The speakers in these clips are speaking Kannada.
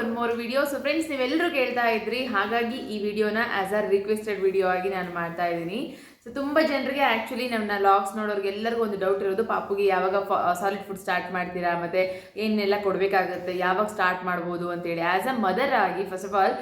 One more video so friends ನೀವೆಲ್ಲರೂ ಕೇಳ್ತಾ ಇದ್ರಿ. ಹಾಗಾಗಿ ಈ ವಿಡಿಯೋನ ಆಸ್ ಆರ್ ರಿಕ್ವೆಸ್ಟೆಡ್ ವಿಡಿಯೋ ಆಗಿ ನಾನು ಮಾಡ್ತಾ ಇದ್ದೀನಿ. ಸೊ ತುಂಬ ಜನರಿಗೆ ಆ್ಯಕ್ಚುಲಿ ನಮ್ಮ ಲಾಗ್ಸ್ ನೋಡೋರಿಗೆ ಎಲ್ಲರಿಗೂ ಒಂದು ಡೌಟ್ ಇರೋದು, ಪಾಪುಗೆ ಯಾವಾಗ ಸಾಲಿಡ್ ಫುಡ್ ಸ್ಟಾರ್ಟ್ ಮಾಡ್ತೀರಾ, ಮತ್ತು ಏನೆಲ್ಲ ಕೊಡಬೇಕಾಗುತ್ತೆ, ಯಾವಾಗ ಸ್ಟಾರ್ಟ್ ಮಾಡ್ಬೋದು ಅಂತೇಳಿ. ಆ್ಯಸ್ ಅ ಮದರ್ ಆಗಿ ಫಸ್ಟ್ ಆಫ್ ಆಲ್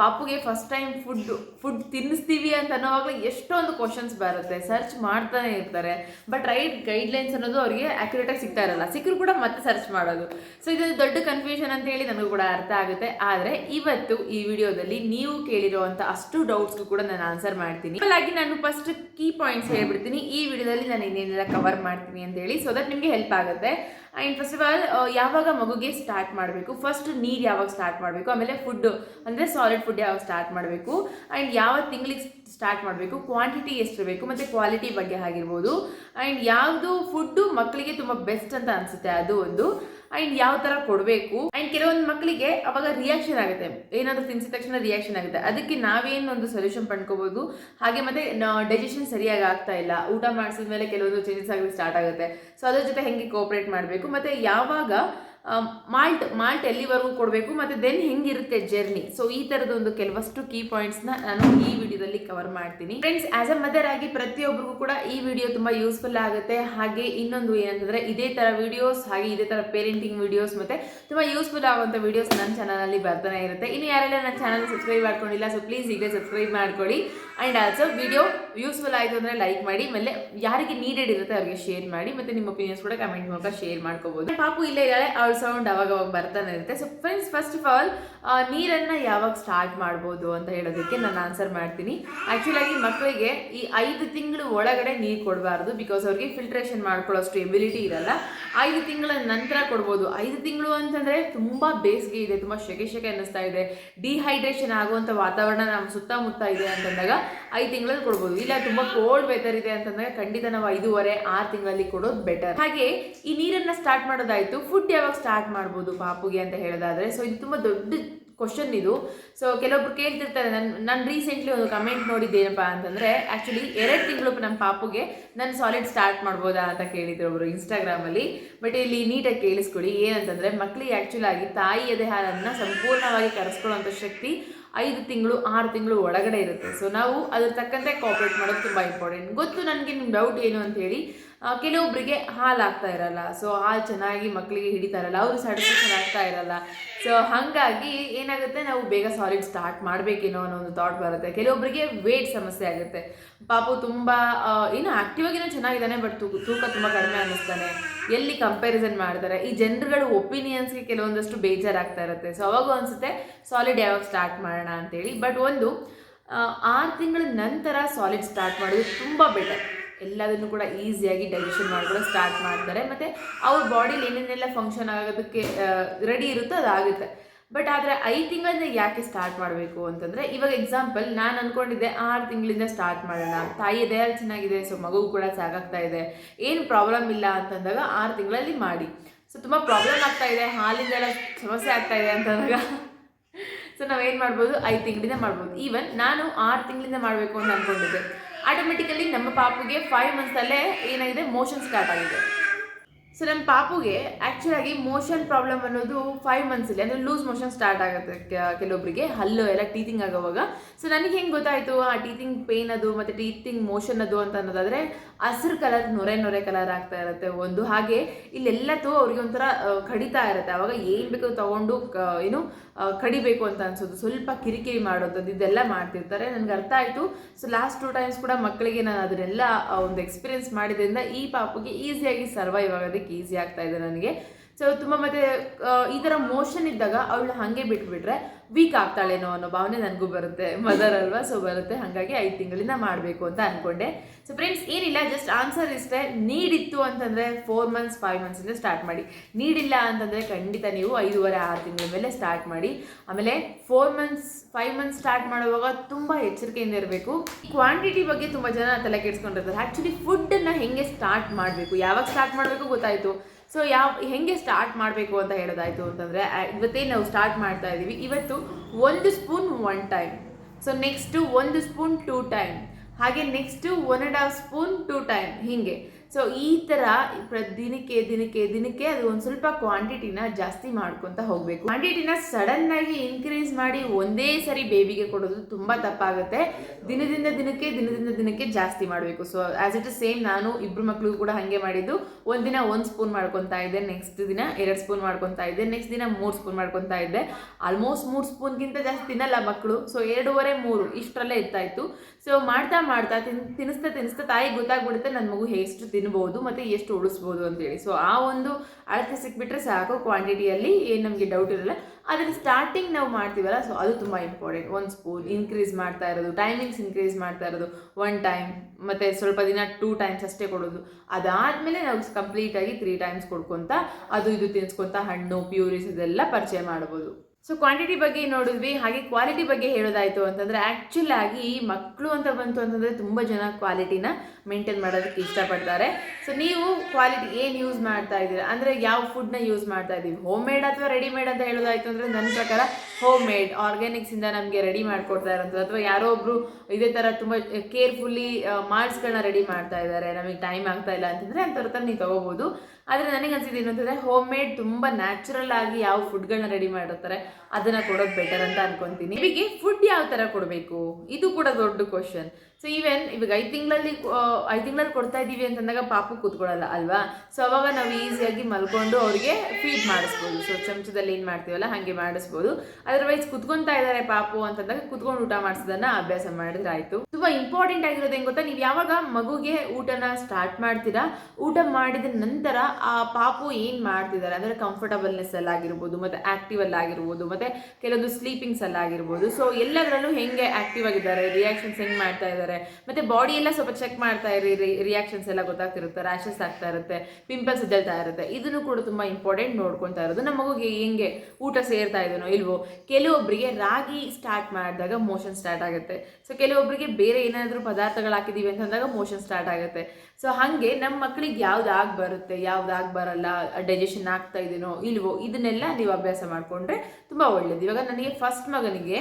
ಪಾಪುಗೆ ಫಸ್ಟ್ ಟೈಮ್ ಫುಡ್ ಫುಡ್ ತಿನ್ನಿಸ್ತೀವಿ ಅಂತ ಅನ್ನೋವಾಗಲೂ ಎಷ್ಟೊಂದು ಕ್ವಶನ್ಸ್ ಬರುತ್ತೆ. ಸರ್ಚ್ ಮಾಡ್ತಾನೆ ಇರ್ತಾರೆ. ಬಟ್ ರೈಟ್ ಗೈಡ್ಲೈನ್ಸ್ ಅನ್ನೋದು ಅವರಿಗೆ ಆ್ಯಕ್ಯುರೇಟಾಗಿ ಸಿಗ್ತಾ ಇರಲ್ಲ. ಸಿಕ್ಕರು ಕೂಡ ಮತ್ತೆ ಸರ್ಚ್ ಮಾಡೋದು. ಸೊ ಇದು ದೊಡ್ಡ ಕನ್ಫ್ಯೂಷನ್ ಅಂತ ಹೇಳಿ ನನಗೂ ಕೂಡ ಅರ್ಥ ಆಗುತ್ತೆ. ಆದರೆ, ಇವತ್ತು ಈ ವಿಡಿಯೋದಲ್ಲಿ ನೀವು ಕೇಳಿರುವಂಥ ಅಷ್ಟು ಡೌಟ್ಸ್ಗೂ ಕೂಡ ನಾನು ಆನ್ಸರ್ ಮಾಡ್ತೀನಿ. ಆಗಿ ನಾನು ಫಸ್ಟ್ ಕೀ ಪಾಯಿಂಟ್ಸ್ ಹೇಳ್ಬಿಡ್ತೀನಿ. ಈ ವಿಡಿಯೋದಲ್ಲಿ ನಾನು ಇನ್ನೇನೆಲ್ಲ ಕವರ್ ಮಾಡ್ತೀನಿ ಅಂತ ಹೇಳಿ ಸೊ ದಟ್ ನಿಮಗೆ ಹೆಲ್ಪ್ ಆಗುತ್ತೆ. ಆ್ಯಂಡ್ ಫಸ್ಟ್ ಆಫ್ ಆಲ್ ಯಾವಾಗ ಮಗುಗೆ ಸ್ಟಾರ್ಟ್ ಮಾಡಬೇಕು? ಫಸ್ಟ್ ನೀರು ಯಾವಾಗ ಸ್ಟಾರ್ಟ್ ಮಾಡಬೇಕು? ಆಮೇಲೆ ಫುಡ್ ಅಂದರೆ ಸಾಲಿಡ್ ಫುಡ್ ಯಾವಾಗ ಸ್ಟಾರ್ಟ್ ಮಾಡಬೇಕು? ಆ್ಯಂಡ್ ಯಾವ ತಿಂಗಳಿಗೆ ಸ್ಟಾರ್ಟ್ ಮಾಡಬೇಕು? ಕ್ವಾಂಟಿಟಿ ಎಷ್ಟಿರಬೇಕು? ಮತ್ತು ಕ್ವಾಲಿಟಿ ಬಗ್ಗೆ ಆಗಿರ್ಬೋದು. ಆ್ಯಂಡ್ ಯಾವುದು ಫುಡ್ಡು ಮಕ್ಕಳಿಗೆ ತುಂಬ ಬೆಸ್ಟ್ ಅಂತ ಅನಿಸುತ್ತೆ, ಅದು ಒಂದು. ಆ್ಯಂಡ್ ಯಾವ ತರ ಕೊಡಬೇಕು ಅಂಡ್ ಕೆಲವೊಂದು ಮಕ್ಕಳಿಗೆ ಅವಾಗ ರಿಯಾಕ್ಷನ್ ಆಗುತ್ತೆ. ಏನಾದರೂ ತಿನ್ಸಿದ ತಕ್ಷಣ ರಿಯಾಕ್ಷನ್ ಆಗುತ್ತೆ. ಅದಕ್ಕೆ ನಾವೇನು ಒಂದು ಸೊಲ್ಯೂಷನ್ ಪಡ್ಕೋಬಹುದು ಹಾಗೆ ಮತ್ತೆ ಡೈಜೆಷನ್ ಸರಿಯಾಗಿ ಆಗ್ತಾ ಇಲ್ಲ. ಊಟ ಮಾಡಿಸಿದ ಮೇಲೆ ಕೆಲವೊಂದು ಚೇಂಜಸ್ ಆಗಲಿ ಸ್ಟಾರ್ಟ್ ಆಗುತ್ತೆ. ಸೊ ಅದ್ರ ಜೊತೆ ಹೆಂಗೆ ಕೋಆಪರೇಟ್ ಮಾಡಬೇಕು? ಮತ್ತೆ ಯಾವಾಗ ಮಾಲ್ಟ್ ಮಾಲ್ಟ್ ಎಲ್ಲಿವರೆಗೂ ಕೊಡಬೇಕು ಮತ್ತು ದೆನ್ ಹೆಂಗಿರುತ್ತೆ ಜರ್ನಿ ಸೊ ಈ ಥರದ ಒಂದು ಕೆಲವಷ್ಟು ಕೀ ಪಾಯಿಂಟ್ಸ್ನ ನಾನು ಈ ವಿಡಿಯೋದಲ್ಲಿ ಕವರ್ ಮಾಡ್ತೀನಿ. ಫ್ರೆಂಡ್ಸ್ ಆ್ಯಸ್ ಅ ಮದರ್ ಆಗಿ ಪ್ರತಿಯೊಬ್ಬರಿಗೂ ಕೂಡ ಈ ವಿಡಿಯೋ ತುಂಬ ಯೂಸ್ಫುಲ್ ಆಗುತ್ತೆ. ಹಾಗೆ ಇನ್ನೊಂದು ಏನಂತಂದರೆ ಇದೇ ಥರ ವಿಡಿಯೋಸ್ ಹಾಗೆ ಇದೇ ಥರ ಪೇರೆಂಟಿಂಗ್ ವಿಡಿಯೋಸ್ ಮತ್ತು ತುಂಬ ಯೂಸ್ಫುಲ್ ಆಗುವಂಥ ವಿಡಿಯೋಸ್ ನನ್ನ ಚಾನಲಲ್ಲಿ ಬರ್ತಾನೆ ಇರುತ್ತೆ. ಇನ್ನು ಯಾರೆಲ್ಲ ನನ್ನ ಚಾನಲ್ ಸಬ್ಸ್ಕ್ರೈಬ್ ಮಾಡ್ಕೊಂಡಿಲ್ಲ ಸೊ ಪ್ಲೀಸ್ ಈಗ ಸಬ್ಸ್ಕ್ರೈಬ್ ಮಾಡ್ಕೊಳ್ಳಿ ಆ್ಯಂಡ್ ಆಲ್ಸೋ ವಿಡಿಯೋ ಯೂಸ್ಫುಲ್ ಆಯಿತು ಅಂದರೆ ಲೈಕ್ ಮಾಡಿ, ಆಮೇಲೆ ಯಾರಿಗೆ ನೀಡೆಡ್ ಇರುತ್ತೆ ಅವ್ರಿಗೆ ಶೇರ್ ಮಾಡಿ, ಮತ್ತು ನಿಮ್ಮ ಒಪಿನಿಯನ್ಸ್ ಕೂಡ ಕಮೆಂಟ್ ಮೂಲಕ ಶೇರ್ ಮಾಡ್ಕೋಬೋದು. ಪಾಪು ಇಲ್ಲೇ ಇದ್ದಾಳೆ ಸೌಂಡ್ ಅವಾಗ ಅವಾಗ ಬರ್ತಾನೆ ಇರುತ್ತೆ. So friends first of all ನೀರನ್ನು ಯಾವಾಗ ಸ್ಟಾರ್ಟ್ ಮಾಡ್ಬೋದು ಅಂತ ಹೇಳೋದಕ್ಕೆ ನಾನು ಆನ್ಸರ್ ಮಾಡ್ತೀನಿ. ಆ್ಯಕ್ಚುಲಾಗಿ ಮಕ್ಕಳಿಗೆ ಈ ಐದು ತಿಂಗಳು ಒಳಗಡೆ ನೀರು ಕೊಡಬಾರ್ದು ಬಿಕಾಸ್ ಅವ್ರಿಗೆ ಫಿಲ್ಟ್ರೇಷನ್ ಮಾಡ್ಕೊಳ್ಳೋಷ್ಟು ಎಬಿಲಿಟಿ ಇರಲ್ಲ. ಐದು ತಿಂಗಳ ನಂತರ ಕೊಡ್ಬೋದು. ಐದು ತಿಂಗಳು ಅಂತಂದರೆ ತುಂಬ ಬೇಸಿಗೆ ಇದೆ, ತುಂಬ ಶೆಕೆ ಶೆಕೆ ಅನ್ನಿಸ್ತಾ ಇದೆ. ಡಿಹೈಡ್ರೇಷನ್ ಆಗುವಂಥ ವಾತಾವರಣ ನಮ್ಮ ಸುತ್ತಮುತ್ತ ಇದೆ ಅಂತಂದಾಗ ಐದು ತಿಂಗಳಲ್ಲಿ ಕೊಡ್ಬೋದು. ಇಲ್ಲ, ತುಂಬ ಕೋಲ್ಡ್ ವೆದರ್ ಇದೆ ಅಂತಂದಾಗ ಖಂಡಿತ ನಾವು ಐದೂವರೆ, ಆರು ತಿಂಗಳಲ್ಲಿ ಕೊಡೋದು ಬೆಟರ್ ಹಾಗೆ ಈ ನೀರನ್ನು ಸ್ಟಾರ್ಟ್ ಮಾಡೋದಾಯಿತು. ಫುಡ್ ಯಾವಾಗ ಸ್ಟಾರ್ಟ್ ಮಾಡ್ಬೋದು ಪಾಪುಗೆ ಅಂತ ಹೇಳೋದಾದರೆ. ಸೊ ಇದು ತುಂಬ ದೊಡ್ಡ ಕ್ವಶನ್ ಇದು. ಸೊ ಕೆಲವೊಬ್ರು ಕೇಳ್ತಿರ್ತಾರೆ, ನಾನು ನಾನು ರೀಸೆಂಟ್ಲಿ ಒಂದು ಕಮೆಂಟ್ ನೋಡಿದ್ದೇನಪ್ಪ? ಅಂತಂದರೆ ಆ್ಯಕ್ಚುಲಿ ಎರಡು ತಿಂಗಳು ನಮ್ಮ ಪಾಪುಗೆ ನಾನು ಸಾಲಿಡ್ ಸ್ಟಾರ್ಟ್ ಮಾಡ್ಬೋದಾ? ಅಂತ ಕೇಳಿದ್ರು ಅವರು ಇನ್ಸ್ಟಾಗ್ರಾಮಲ್ಲಿ ಬಟ್ ಇಲ್ಲಿ ನೀಟಾಗಿ ಕೇಳಿಸ್ಕೊಳ್ಳಿ. ಏನಂತಂದರೆ ಮಕ್ಕಳಿಗೆ ಆ್ಯಕ್ಚುಲಾಗಿ ತಾಯಿ ಎದೆ ಹಾಲನ್ನು ಸಂಪೂರ್ಣವಾಗಿ ಕರೆಸ್ಕೊಳ್ಳೋಂಥ ಶಕ್ತಿ ಐದು ತಿಂಗಳು, ಆರು ತಿಂಗಳು ಒಳಗಡೆ ಇರುತ್ತೆ. ಸೊ ನಾವು ಅದ್ರ ತಕ್ಕಂತೆ ಕೋಪರೇಟ್ ಮಾಡೋದು ತುಂಬ ಇಂಪಾರ್ಟೆಂಟ್ ಗೊತ್ತು ನನಗೆ ನಿಮ್ಮ ಡೌಟ್ ಏನು ಅಂತ ಹೇಳಿ. ಕೆಲವೊಬ್ಬರಿಗೆ ಹಾಲು ಆಗ್ತಾ ಇರಲ್ಲ. ಸೊ ಹಾಲು ಚೆನ್ನಾಗಿ ಮಕ್ಕಳಿಗೆ ಹಿಡಿತಾ ಇರಲ್ಲ. ಅವರು ಸ್ಯಾಟಿಸ್ಫ್ಯಾಕ್ಷನ್ ಆಗ್ತಾ ಇರಲ್ಲ. ಸೊ ಹಾಗಾಗಿ ಏನಾಗುತ್ತೆ? ನಾವು ಬೇಗ ಸಾಲಿಡ್ ಸ್ಟಾರ್ಟ್ ಮಾಡಬೇಕೇನೋ ಅನ್ನೋ ಒಂದು ಥಾಟ್ ಬರುತ್ತೆ. ಕೆಲವೊಬ್ಬರಿಗೆ ವೇಟ್ ಸಮಸ್ಯೆ ಆಗುತ್ತೆ. ಪಾಪು ತುಂಬ ಏನು ಆ್ಯಕ್ಟಿವ್ ಆಗಿನೂ ಚೆನ್ನಾಗಿದ್ದಾನೆ ಬಟ್ ತೂಕ ತೂಕ ತುಂಬ ಕಡಿಮೆ ಅನ್ನಿಸ್ತಾನೆ. ಎಲ್ಲಿ ಕಂಪ್ಯಾರಿಸನ್ ಮಾಡ್ತಾರೆ? ಈ ಜನರುಗಳ ಒಪಿನಿಯನ್ಸ್ಗೆ ಕೆಲವೊಂದಷ್ಟು ಬೇಜಾರಾಗ್ತಾ ಇರುತ್ತೆ. ಸೊ ಅವಾಗ ಅನಿಸುತ್ತೆ ಸಾಲಿಡ್ ಯಾವಾಗ ಸ್ಟಾರ್ಟ್ ಮಾಡೋಣ ಅಂತೇಳಿ. ಬಟ್ ಒಂದು ಆರು ತಿಂಗಳ ನಂತರ ಸಾಲಿಡ್ ಸ್ಟಾರ್ಟ್ ಮಾಡೋದು ತುಂಬ ಬೆಟರ್ ಎಲ್ಲದನ್ನು ಕೂಡ ಈಸಿಯಾಗಿ ಡೈಜೆಷನ್ ಮಾಡ್ಕೊಳ್ಳೋ ಸ್ಟಾರ್ಟ್ ಮಾಡ್ತಾರೆ. ಮತ್ತು ಅವ್ರ ಬಾಡಿಲಿ ಏನೇನೆಲ್ಲ ಫಂಕ್ಷನ್ ಆಗೋದಕ್ಕೆ ರೆಡಿ ಇರುತ್ತೋ ಅದಾಗುತ್ತೆ ಬಟ್ ಆದರೆ ಐದು ತಿಂಗಳಿಂದ ಯಾಕೆ ಸ್ಟಾರ್ಟ್ ಮಾಡಬೇಕು ಅಂತಂದರೆ, ಇವಾಗ ಎಕ್ಸಾಂಪಲ್ ನಾನು ಅಂದ್ಕೊಂಡಿದ್ದೆ ಆರು ತಿಂಗಳಿಂದ ಸ್ಟಾರ್ಟ್ ಮಾಡೋಣ. ತಾಯಿ ದೇಹ ಚೆನ್ನಾಗಿದೆ ಸೊ ಮಗು ಕೂಡ ಸಾಕಾಗ್ತಾ ಇದೆ. ಏನು ಪ್ರಾಬ್ಲಮ್ ಇಲ್ಲ ಅಂತಂದಾಗ ಆರು ತಿಂಗಳಲ್ಲಿ ಮಾಡಿ. ಸೊ ತುಂಬ ಪ್ರಾಬ್ಲಮ್ ಆಗ್ತಾ ಇದೆ, ಹಾಲಿಂದೆಲ್ಲ ಸಮಸ್ಯೆ ಆಗ್ತಾ ಇದೆ ಅಂತಂದಾಗ. ಸೊ ನಾವೇನು ಮಾಡ್ಬೋದು? ಐದು ತಿಂಗಳಿಂದ ಮಾಡ್ಬೋದು. ಈವನ್ ನಾನು ಆರು ತಿಂಗಳಿಂದ ಮಾಡಬೇಕು ಅಂತ ಅಂದ್ಕೊಂಡಿದ್ದೆ ಆಟೋಮೆಟಿಕಲಿ ನಮ್ಮ ಪಾಪುಗೆ ಫೈವ್ ಮಂತ್ಸಲ್ಲೇ ಏನಾಗಿದೆ ಮೋಷನ್ ಸ್ಟಾರ್ಟ್ ಆಗಿದೆ. ಸೊ ನಮ್ಮ ಪಾಪುಗೆ ಆ್ಯಕ್ಚುಲಾಗಿ ಮೋಷನ್ ಪ್ರಾಬ್ಲಮ್ ಅನ್ನೋದು ಫೈವ್ ಮಂತ್ಸಲ್ಲಿ ಅಂದರೆ ಲೂಸ್ ಮೋಷನ್ ಸ್ಟಾರ್ಟ್ ಆಗುತ್ತೆ ಕೆಲವೊಬ್ಬರಿಗೆ ಹಲ್ಲು ಎಲ್ಲ ಟೀತಿಂಗ್ ಆಗೋವಾಗ. ಸೊ ನನಗೆ ಹೆಂಗೆ ಗೊತ್ತಾಯಿತು? ಆ ಟೀತಿಂಗ್ ಪೇನ್ ಅದು ಮತ್ತು ಟೀತಿಂಗ್ ಮೋಷನ್ ಅದು ಅಂತ ಅನ್ನೋದಾದರೆ ಹಸಿರು ಕಲರ್ ನೊರೆ ನೊರೆ ಕಲರ್ ಆಗ್ತಾ ಇರುತ್ತೆ ಒಂದು ಹಾಗೆ. ಇಲ್ಲೆಲ್ಲತ್ತೂ ಅವ್ರಿಗೆ ಒಂಥರ ಕಡಿತಾ ಇರುತ್ತೆ. ಅವಾಗ ಏನು ಬೇಕು ತಗೊಂಡು ಏನು ಕಡಿಬೇಕು ಅಂತ ಅನ್ಸೋದು. ಸ್ವಲ್ಪ ಕಿರಿಕಿರಿ ಮಾಡೋದು ಇದೆಲ್ಲ ಮಾಡ್ತಿರ್ತಾರೆ. ನನಗೆ ಅರ್ಥ ಆಯಿತು. ಸೊ ಲಾಸ್ಟ್ ಟೂ ಟೈಮ್ಸ್ ಕೂಡ ಮಕ್ಕಳಿಗೆ ನಾನು ಅದನ್ನೆಲ್ಲ ಒಂದು ಎಕ್ಸ್ಪೀರಿಯನ್ಸ್ ಮಾಡಿದ್ರಿಂದ ಈ ಪಾಪುಗೆ ಈಸಿಯಾಗಿ ಸರ್ವೈವ್ ಆಗೋದಕ್ಕೆ ಈಸಿ ಆಗ್ತಾ ಇದೆ ನನಗೆ. ಸೊ ತುಂಬ ಮತ್ತೆ ಈ ಥರ ಮೋಷನ್ ಇದ್ದಾಗ ಅವಳು ಹಾಗೆ ಬಿಟ್ಬಿಟ್ರೆ ವೀಕ್ ಆಗ್ತಾಳೇನೋ ಅನ್ನೋ ಭಾವನೆ ನನಗೂ ಬರುತ್ತೆ. ಮದರ್ ಅಲ್ವಾ? ಸೊ ಬರುತ್ತೆ. ಹಾಗಾಗಿ ಐದು ತಿಂಗಳಿಂದ ಮಾಡಬೇಕು ಅಂತ ಅಂದ್ಕೊಂಡೆ ಸೊ ಫ್ರೆಂಡ್ಸ್ ಏನಿಲ್ಲ. ಜಸ್ಟ್ ಆನ್ಸರ್ ಇಷ್ಟೇ ನೀಡಿತ್ತು ಅಂತಂದರೆ ಫೋರ್ ಮಂತ್ಸ್ ಫೈವ್ ಮಂತ್ಸಿಂದ ಸ್ಟಾರ್ಟ್ ಮಾಡಿ. ನೀಡಿಲ್ಲ ಅಂತಂದರೆ ಖಂಡಿತ ನೀವು ಐದೂವರೆ, ಆರು ತಿಂಗಳ ಮೇಲೆ ಸ್ಟಾರ್ಟ್ ಮಾಡಿ. ಆಮೇಲೆ four months five months start ಮಾಡುವಾಗ ತುಂಬ ಎಚ್ಚರಿಕೆಯಿಂದ ಇರಬೇಕು. ಕ್ವಾಂಟಿಟಿ ಬಗ್ಗೆ ತುಂಬ ಜನ ತಲೆ ಕೆಡಿಸ್ಕೊಂಡಿರ್ತಾರೆ. ಆ್ಯಕ್ಚುಲಿ ಫುಡ್ಡನ್ನು ಹೆಂಗೆ ಸ್ಟಾರ್ಟ್ ಮಾಡಬೇಕು? ಯಾವಾಗ ಸ್ಟಾರ್ಟ್ ಮಾಡಬೇಕು ಗೊತ್ತಾಯಿತು. ಸೊ ಯಾವ, ಹೆಂಗೆ ಸ್ಟಾರ್ಟ್ ಮಾಡಬೇಕು ಅಂತ ಹೇಳೋದಾಯಿತು ಅಂತಂದರೆ ಇವತ್ತೇ ನಾವು ಸ್ಟಾರ್ಟ್ ಮಾಡ್ತಾ ಇದ್ದೀವಿ. ಇವತ್ತು ಒಂದು spoon one time so next ಒಂದು ಸ್ಪೂನ್ ಟೂ ಟೈಮ್ ಹಾಗೆ next one and half spoon two time ಹೀಗೆ. ಸೊ ಈ ಥರ ದಿನಕ್ಕೆ ದಿನಕ್ಕೆ ದಿನಕ್ಕೆ ಅದು ಒಂದು ಸ್ವಲ್ಪ ಕ್ವಾಂಟಿಟಿನ ಜಾಸ್ತಿ ಮಾಡ್ಕೊತ ಹೋಗಬೇಕು. ಕ್ವಾಂಟಿಟಿನ ಸಡನ್ ಆಗಿ ಇನ್ಕ್ರೀಸ್ ಮಾಡಿ ಒಂದೇ ಸರಿ ಬೇಬಿಗೆ ಕೊಡೋದು ತುಂಬ ತಪ್ಪಾಗುತ್ತೆ. ದಿನದಿಂದ ದಿನಕ್ಕೆ ದಿನದಿಂದ ದಿನಕ್ಕೆ ಜಾಸ್ತಿ ಮಾಡಬೇಕು. So as it is same ನಾನು ಇಬ್ಬರು ಮಕ್ಕಳಿಗೂ ಕೂಡ ಹಾಗೆ ಮಾಡಿದ್ದು. ಒಂದಿನ ಒಂದು ಸ್ಪೂನ್ ಮಾಡ್ಕೊತಾ ಇದ್ದೆ ನೆಕ್ಸ್ಟ್ ದಿನ ಎರಡು ಸ್ಪೂನ್ ಮಾಡ್ಕೊತಾ ಇದ್ದೆ ನೆಕ್ಸ್ಟ್ ದಿನ ಮೂರು ಸ್ಪೂನ್ ಮಾಡ್ಕೊತಾ ಇದ್ದೆ. ಆಲ್ಮೋಸ್ಟ್ ಮೂರು ಸ್ಪೂನ್ಗಿಂತ ಜಾಸ್ತಿ ತಿನ್ನಲ್ಲ ಮಕ್ಕಳು ಸೊ ಎರಡೂವರೆ, ಮೂರು ಇಷ್ಟರಲ್ಲೇ ಇರ್ತಾಯಿತ್ತು ಸೊ ಮಾಡ್ತಾ ಮಾಡ್ತಾ ತಿನ್, ತಿನ್ನಿಸ್ತಾ ತಿನ್ನಿಸ್ತಾ ತಾಯಿ ಗೊತ್ತಾಗ್ಬಿಡುತ್ತೆ ನನ್ನ ಮಗು ಎಷ್ಟು ತಿನ್ಬೋದು ಮತ್ತು ಎಷ್ಟು ಉಳಿಸ್ಬೋದು ಅಂತೇಳಿ. ಸೊ ಆ ಒಂದು ಅಳತೆ ಸಿಕ್ಬಿಟ್ರೆ ಸಾಕು ಕ್ವಾಂಟಿಟಿಯಲ್ಲಿ ಏನು ನಮಗೆ ಡೌಟ್ ಇರಲ್ಲ. ಆದರೆ ಸ್ಟಾರ್ಟಿಂಗ್ ನಾವು ಮಾಡ್ತೀವಲ್ಲ ಸೊ ಅದು ತುಂಬ ಇಂಪಾರ್ಟೆಂಟ್ ಒಂದು ಸ್ಪೂನ್ ಇನ್ಕ್ರೀಸ್ ಮಾಡ್ತಾ ಇರೋದು ಟೈಮಿಂಗ್ಸ್ ಇನ್ಕ್ರೀಸ್ ಮಾಡ್ತಾ ಇರೋದು ಒನ್ ಟೈಮ್ ಮತ್ತು ಸ್ವಲ್ಪ ದಿನ ಟೂ ಟೈಮ್ಸ್ ಅಷ್ಟೇ ಕೊಡೋದು. ಅದಾದಮೇಲೆ ನಾವು ಕಂಪ್ಲೀಟಾಗಿ ತ್ರೀ ಟೈಮ್ಸ್ ಕೊಡ್ಕೊತ, ಅದು ಇದು ತಿನ್ಸ್ಕೊತ ಹಣ್ಣು ಪ್ಯೂರಿಸ್ ಇದೆಲ್ಲ ಪರಿಚಯ ಮಾಡ್ಬೋದು. ಸೊ ಕ್ವಾಂಟಿಟಿ ಬಗ್ಗೆ ನೋಡಿದ್ವಿ, ಹಾಗೆ ಕ್ವಾಲಿಟಿ ಬಗ್ಗೆ ಹೇಳೋದಾಯಿತು ಅಂತಂದ್ರೆ ಆ್ಯಕ್ಚುಲ್ ಆಗಿ ಮಕ್ಕಳು ಅಂತ ಬಂತು ಅಂತಂದ್ರೆ ತುಂಬ ಜನ ಕ್ವಾಲಿಟಿನ ಮೇಂಟೈನ್ ಮಾಡೋದಕ್ಕೆ ಇಷ್ಟಪಡ್ತಾರೆ. ಸೊ ನೀವು ಕ್ವಾಲಿಟಿ ಏನು ಯೂಸ್ ಮಾಡ್ತಾ ಇದ್ದೀರಾ? ಅಂದರೆ ಯಾವ ಫುಡ್ನ ಯೂಸ್ ಮಾಡ್ತಾ ಇದ್ದೀವಿ ಹೋಮ್ ಮೇಡ್ ಅಥವಾ ರೆಡಿಮೇಡ್ ಅಂತ ಹೇಳೋದಾಯಿತು ಅಂದರೆ ನನ್ನ ಪ್ರಕಾರ ಹೋಮ್ ಮೇಡ್ ಆರ್ಗ್ಯಾನಿಕ್ಸಿಂದ ನಮಗೆ ರೆಡಿ ಮಾಡಿಕೊಡ್ತಾ ಇರೋಂಥದ್ದು ಅಥವಾ ಯಾರೋ ಒಬ್ಬರು ಇದೇ ಥರ ತುಂಬ ಕೇರ್ಫುಲ್ಲಿ ಮಾರ್ಕ್ಸ್ಗಳನ್ನ ರೆಡಿ ಮಾಡ್ತಾ ಇದ್ದಾರೆ, ನಮಗೆ ಟೈಮ್ ಆಗ್ತಾ ಇಲ್ಲ ಅಂತಂದರೆ ಅಂಥವ್ರ ಥರ ನೀವು ತೊಗೋಬೋದು. ಆದರೆ ನನಗೆ ಅನ್ಸಿದ್ದು ಏನು ಅಂತಂದರೆ ಹೋಮ್ ಮೇಡ್ ತುಂಬ ನ್ಯಾಚುರಲ್ ಆಗಿ ಯಾವ ಫುಡ್ಗಳನ್ನ ರೆಡಿ ಮಾಡಿರ್ತಾರೆ, ಅದನ್ನು ಕೊಡೋದು ಬೆಟರ್ ಅಂತ ಅನ್ಕೊಂತೀನಿ. ನಿಮಗೆ ಫುಡ್ ಯಾವ ಥರ ಕೊಡಬೇಕು? ಇದು ಕೂಡ ದೊಡ್ಡ ಕ್ವಶನ್ ಸೊ ಈವನ್ ಇವಾಗ ಐದು ತಿಂಗಳಲ್ಲಿ ಐದು ತಿಂಗಳಲ್ಲಿ ಕೊಡ್ತಾ ಇದ್ದೀವಿ ಅಂತಂದಾಗ ಪಾಪು ಕೂತ್ಕೊಳ್ಳಲ್ಲ ಅಲ್ವಾ? ಸೊ ಅವಾಗ ನಾವು ಈಸಿಯಾಗಿ ಮಲ್ಕೊಂಡು ಅವ್ರಿಗೆ ಫೀಡ್ ಮಾಡಿಸ್ಬೋದು. ಸೊ ಚಮಚದಲ್ಲಿ ಏನು ಮಾಡ್ತೀವಲ್ಲ, ಹಾಗೆ ಮಾಡಿಸ್ಬೋದು. ಅದರ್ವೈಸ್ ಕುತ್ಕೊತಾ ಇದ್ದಾರೆ ಪಾಪು ಅಂತಂದಾಗ ಕುತ್ಕೊಂಡು ಊಟ ಮಾಡಿಸೋದನ್ನ ಅಭ್ಯಾಸ ಮಾಡಿದ್ರೆ ಆಯಿತು. ತುಂಬ ಇಂಪಾರ್ಟೆಂಟ್ ಆಗಿರೋದು ಹೆಂಗ್ ಗೊತ್ತಾ? ನೀವು ಯಾವಾಗ ಮಗುಗೆ ಊಟನ ಸ್ಟಾರ್ಟ್ ಮಾಡ್ತೀರಾ, ಊಟ ಮಾಡಿದ ನಂತರ ಆ ಪಾಪು ಏನು ಮಾಡ್ತಿದ್ದಾರೆ? ಅಂದರೆ ಕಂಫರ್ಟಬಲ್ನೆಸ್ ಅಲ್ಲಿ ಆಗಿರ್ಬೋದು, ಮತ್ತು ಆ್ಯಕ್ಟಿವ್ ಅಲ್ಲಿ ಆಗಿರ್ಬೋದು, ಮತ್ತು ಕೆಲವೊಂದು ಸ್ಲೀಪಿಂಗ್ಸ್ ಅಲ್ಲಿ ಆಗಿರ್ಬೋದು. ಸೊ ಎಲ್ಲದರಲ್ಲೂ ಹೆಂಗೆ ಆಕ್ಟಿವ್ ಆಗಿದ್ದಾರೆ? ರಿಯಾಕ್ಷನ್ಸ್ ಹೆಂಗೆ ಮಾಡ್ತಾ ಇದ್ದಾರೆ? ಮತ್ತೆ ಬಾಡಿ ಎಲ್ಲ ಸ್ವಲ್ಪ ಚೆಕ್ ಮಾಡ್ತಾ ಇರಿ ರಿಯಾಕ್ಷನ್ಸ್ ಎಲ್ಲ ಗೊತ್ತಾಗ್ತಿರುತ್ತೆ ರ್ಯಾಶಸ್ ಆಗ್ತಾ ಇರುತ್ತೆ ಪಿಂಪಲ್ಸ್ ಇದ್ದಲ್ತಾ ಇರುತ್ತೆ. ಇದನ್ನು ಕೂಡ ತುಂಬ ಇಂಪಾರ್ಟೆಂಟ್ ನೋಡ್ಕೊತಾ ಇರೋದು. ನಮ್ಮ ಮಗುಗೆ ಹೆಂಗೆ ಊಟ ಸೇರ್ತಾ ಇದನೋ ಇಲ್ವೋ ಕೆಲವೊಬ್ಬರಿಗೆ ರಾಗಿ ಸ್ಟಾರ್ಟ್ ಮಾಡಿದಾಗ ಮೋಷನ್ ಸ್ಟಾರ್ಟ್ ಆಗುತ್ತೆ. ಸೊ ಕೆಲವೊಬ್ಬರಿಗೆ ಬೇರೆ ಏನಾದರೂ ಪದಾರ್ಥಗಳು ಹಾಕಿದೀವಿ ಅಂತಂದಾಗ ಮೋಷನ್ ಸ್ಟಾರ್ಟ್ ಆಗುತ್ತೆ. ಸೊ ಹಾಗೆ ನಮ್ಮ ಮಕ್ಕಳಿಗೆ ಯಾವ್ದು ಆಗಿ ಬರುತ್ತೆ ಯಾವ್ದು ಆಗಿ ಬರಲ್ಲ ಡೈಜೆಷನ್ ಆಗ್ತಾ ಇದೇನೋ ಇಲ್ವೋ, ಇದನ್ನೆಲ್ಲ ನೀವು ಅಭ್ಯಾಸ ಮಾಡಿಕೊಂಡ್ರೆ ತುಂಬ ಒಳ್ಳೇದು. ಇವಾಗ ನನಗೆ ಫಸ್ಟ್ ಮಗನಿಗೆ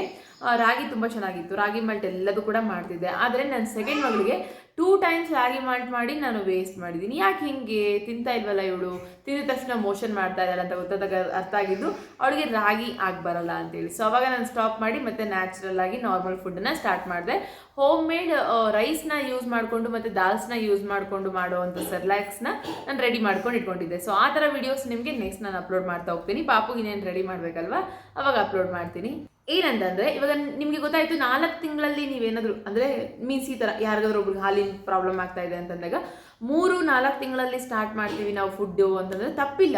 ರಾಗಿ ತುಂಬ ಚೆನ್ನಾಗಿತ್ತು. ರಾಗಿ ಮಾಲ್ಟ್ ಎಲ್ಲದೂ ಕೂಡ ಮಾಡ್ತಿದ್ದೆ. ಆದರೆ ನನ್ನ ಸೆಕೆಂಡ್ ಮಗಳಿಗೆ ಟೂ ಟೈಮ್ಸ್ ರಾಗಿ ಮಾಲ್ಟ್ ಮಾಡಿ ನಾನು ವೇಸ್ಟ್ ಮಾಡಿದ್ದೀನಿ. ಯಾಕೆ ಹಿಂಗೆ? ತಿಂತಾ ಇಲ್ವಲ್ಲ ಇವಳು? ತಿಂದ ತಕ್ಷಣ ಮೋಷನ್ ಮಾಡ್ತಾ ಇದ್ದಾಳೆ ಅಂತ ಗೊತ್ತಾದಾಗ ಅರ್ಥ ಆಗಿದ್ದು ಅವಳಿಗೆ ರಾಗಿ ಆಗಿ ಬರಲ್ಲ ಅಂತೇಳಿ. ಸೊ ಅವಾಗ ನಾನು ಸ್ಟಾಪ್ ಮಾಡಿ ಮತ್ತೆ ನ್ಯಾಚುರಲ್ ಆಗಿ ನಾರ್ಮಲ್ ಫುಡ್ಡನ್ನು ಸ್ಟಾರ್ಟ್ ಮಾಡಿದೆ. ಹೋಮ್ ಮೇಡ್ ರೈಸ್ನ ಯೂಸ್ ಮಾಡಿಕೊಂಡು ಮತ್ತು ದಾಲ್ಸ್ನ ಯೂಸ್ ಮಾಡಿಕೊಂಡು ಮಾಡುವಂಥ ಸರ್ಲ್ಯಾಕ್ಸ್ನ ನಾನು ರೆಡಿ ಮಾಡ್ಕೊಂಡು ಇಟ್ಕೊಂಡಿದ್ದೆ. ಸೊ ಆ ಥರ ವಿಡಿಯೋಸ್ ನಿಮಗೆ ನೆಕ್ಸ್ಟ್ ನಾನು ಅಪ್ಲೋಡ್ ಮಾಡ್ತಾ ಹೋಗ್ತೀನಿ. ಪಾಪುಗೆ ಇನ್ನೇನು ರೆಡಿ ಮಾಡಬೇಕಲ್ವಾ? ಅವಾಗ ಅಪ್ಲೋಡ್ ಮಾಡ್ತೀನಿ. ಏನಂತಂದ್ರೆ, ಇವಾಗ ನಿಮಗೆ ಗೊತ್ತಾಯ್ತು ನಾಲ್ಕು ತಿಂಗಳಲ್ಲಿ ನೀವೇನಾದರೂ, ಅಂದರೆ ಮೀನ್ಸ್ ಈ ಥರ ಯಾರಿಗಾದ್ರೂ ಒಬ್ರಿಗೆ ಹಾಲಿನ ಪ್ರಾಬ್ಲಮ್ ಆಗ್ತಾ ಇದೆ ಅಂತಂದಾಗ, ಮೂರು ನಾಲ್ಕು ತಿಂಗಳಲ್ಲಿ ಸ್ಟಾರ್ಟ್ ಮಾಡ್ತೀವಿ ನಾವು ಫುಡ್ಡು ಅಂತಂದರೆ ತಪ್ಪಿಲ್ಲ.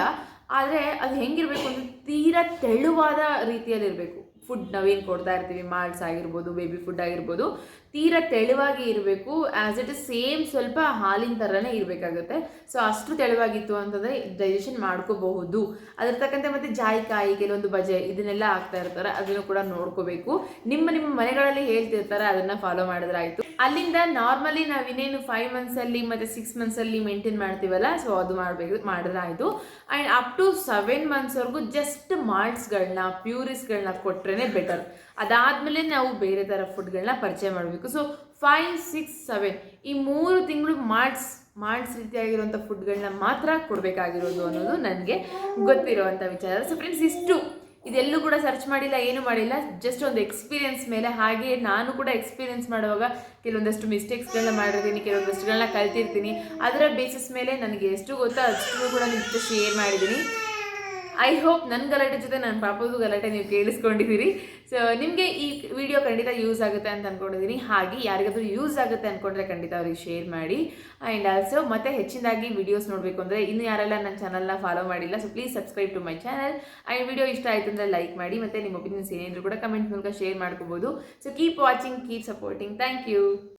ಆದರೆ ಅದು ಹೆಂಗಿರಬೇಕು ಅಂದ್ರೆ ತೀರಾ ತೆಳುವಾದ ರೀತಿಯಲ್ಲಿ ಇರಬೇಕು ಫುಡ್ ನಾವೇನು ಕೊಡ್ತಾ ಇರ್ತೀವಿ ಮಾಲ್ಸ್ ಆಗಿರ್ಬೋದು ಬೇಬಿ ಫುಡ್ ಆಗಿರ್ಬೋದು. ತೀರಾ ತೆಳುವಾಗಿ ಇರಬೇಕು ಆ್ಯಸ್ ಇಟ್ ಇಸ್ ಸೇಮ್ ಸ್ವಲ್ಪ ಹಾಲಿನ ಥರನೇ ಇರಬೇಕಾಗುತ್ತೆ. ಸೊ ಅಷ್ಟು ತೆಳುವಾಗಿತ್ತು ಅಂತಂದರೆ ಡೈಜೆಷನ್ ಮಾಡ್ಕೋಬಹುದು. ಅದ್ರ ತಕ್ಕಂತೆ ಮತ್ತೆ ಜಾಯಿಕಾಯಿ, ಕೆಲವೊಂದು ಬಜೆ ಇದನ್ನೆಲ್ಲ ಆಗ್ತಾ ಇರ್ತಾರೆ, ಅದನ್ನು ಕೂಡ ನೋಡ್ಕೋಬೇಕು. ನಿಮ್ಮ ನಿಮ್ಮ ಮನೆಗಳಲ್ಲಿ ಹೇಳ್ತಿರ್ತಾರೆ, ಅದನ್ನ ಫಾಲೋ ಮಾಡಿದ್ರೆ ಆಯಿತು ಅಲ್ಲಿಂದ ನಾರ್ಮಲಿ ನಾವು ಇನ್ನೇನು ಫೈವ್ ಮಂತ್ಸಲ್ಲಿ ಮತ್ತು ಸಿಕ್ಸ್ ಮಂತ್ಸಲ್ಲಿ ಮೇಂಟೈನ್ ಮಾಡ್ತೀವಲ್ಲ ಸೊ ಅದು ಮಾಡಬೇಕು ಮಾಡಿದ್ರೆ ಆಯಿತು ಆ್ಯಂಡ್ ಅಪ್ ಟು ಸೆವೆನ್ ಮಂತ್ಸ್ವರೆಗೂ ಜಸ್ಟ್ ಮಾಲ್ಟ್ಸ್ಗಳನ್ನ ಪ್ಯೂರಿಸ್ಗಳನ್ನ ಕೊಟ್ರೇ ಬೆಟರ್ ಅದಾದಮೇಲೆ ನಾವು ಬೇರೆ ಥರ ಫುಡ್ಗಳನ್ನ ಪರಿಚಯ ಮಾಡಬೇಕು. ಸೊ ಫೈವ್ ಸಿಕ್ಸ್ ಸೆವೆನ್ ಈ ಮೂರು ತಿಂಗಳು ಮಾಡ್ಸ್ ಮಾಡ್ಸ್ ರೀತಿಯಾಗಿರುವಂಥ ಫುಡ್ಗಳನ್ನ ಮಾತ್ರ ಕೊಡಬೇಕಾಗಿರೋದು ಅನ್ನೋದು ನನಗೆ ಗೊತ್ತಿರುವಂಥ ವಿಚಾರ. ಸೊ ಫ್ರೆಂಡ್ಸ್ ಇಷ್ಟು. ಇದೆಲ್ಲೂ ಕೂಡ ಸರ್ಚ್ ಮಾಡಿಲ್ಲ, ಏನು ಮಾಡಿಲ್ಲ. ಜಸ್ಟ್ ಒಂದು ಎಕ್ಸ್ಪೀರಿಯನ್ಸ್ ಮೇಲೆ. ಹಾಗೆ ನಾನು ಕೂಡ ಎಕ್ಸ್ಪೀರಿಯನ್ಸ್ ಮಾಡುವಾಗ ಕೆಲವೊಂದಷ್ಟು ಮಿಸ್ಟೇಕ್ಸ್ಗಳನ್ನ ಮಾಡಿರ್ತೀನಿ, ಕೆಲವೊಂದಷ್ಟುಗಳನ್ನ ಕಲ್ತಿರ್ತೀನಿ. ಅದರ ಬೇಸಿಸ್ ಮೇಲೆ ನನಗೆ ಎಷ್ಟು ಗೊತ್ತೋ ಅಷ್ಟು ಕೂಡ ನಿಮ್ಮ ಜೊತೆ ಶೇರ್ ಮಾಡಿದ್ದೀನಿ. ಐ ಹೋಪ್ ನನ್ನ ಗಲಾಟೆ ಜೊತೆ ನನ್ನ ಪಾಪದು ಗಲಾಟೆ ನೀವು ಕೇಳಿಸ್ಕೊಂಡಿದ್ದೀರಿ. ಸೊ ನಿಮಗೆ ಈ ವಿಡಿಯೋ ಖಂಡಿತ ಯೂಸ್ ಆಗುತ್ತೆ ಅಂತ ಅಂದ್ಕೊಂಡಿದ್ದೀನಿ ಹಾಗೆ ಯಾರಿಗಾದ್ರೂ ಯೂಸ್ ಆಗುತ್ತೆ ಅಂದ್ಕೊಂಡ್ರೆ ಖಂಡಿತ ಅವ್ರಿಗೆ ಶೇರ್ ಮಾಡಿ. ಆ್ಯಂಡ್ ಆಲ್ಸೋ ಮತ್ತೆ ಹೆಚ್ಚಿನದಾಗಿ ವಿಡಿಯೋಸ್ ನೋಡಬೇಕು ಅಂದರೆ ಇನ್ನು ಯಾರೆಲ್ಲ ನನ್ನ ಚಾನಲ್ನ ಫಾಲೋ ಮಾಡಿಲ್ಲ so please subscribe to my channel and video ಇಷ್ಟ ಆಯಿತು ಅಂದರೆ ಲೈಕ್ ಮಾಡಿ, ಮತ್ತು ನಿಮ್ಮ ಒಪಿನಿಯನ್ಸ್ ಏನೇನು ಕೂಡ ಕಮೆಂಟ್ ಮೂಲಕ ಶೇರ್ ಮಾಡ್ಕೋಬೋದು. So keep watching keep supporting thank you